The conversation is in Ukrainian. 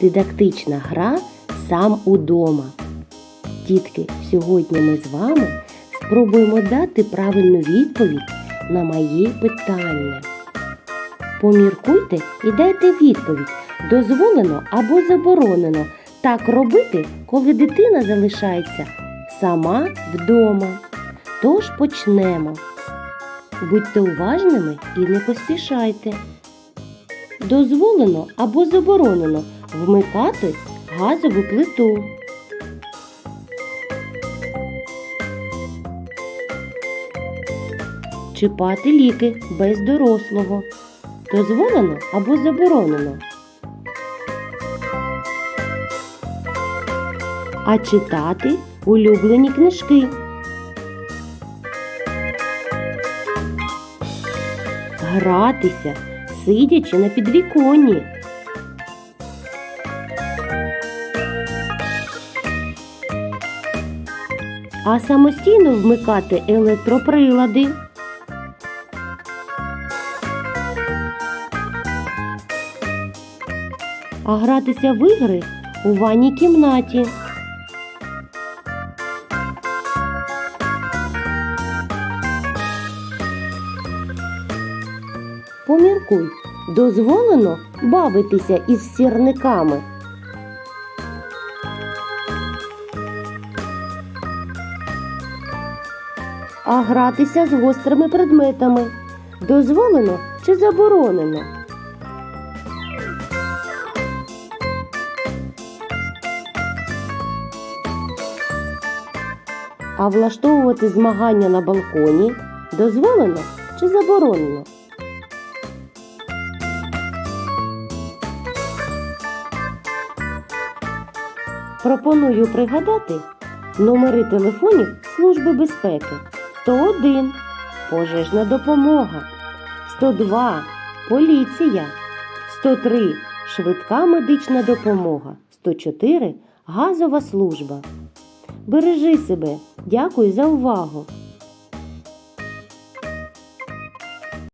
Дидактична гра сам удома. Дітки, сьогодні ми з вами спробуємо дати правильну відповідь на мої питання. Поміркуйте і дайте відповідь, дозволено або заборонено так робити, коли дитина залишається сама вдома. Тож почнемо. Будьте уважними і не поспішайте. Дозволено або заборонено вмикати газову плиту. Чіпати ліки без дорослого. Дозволено або заборонено. А читати улюблені книжки. Гратися, сидячи на підвіконні. А самостійно вмикати електроприлади. А гратися в ігри у ванній кімнаті. Поміркуй, дозволено бавитися із сірниками. А гратися з гострими предметами дозволено чи заборонено? А влаштовувати змагання на балконі дозволено чи заборонено? Пропоную пригадати номери телефонів Служби безпеки 101 пожежна допомога, 102 поліція, 103 швидка медична допомога, 104 газова служба. Бережи себе. Дякую за увагу!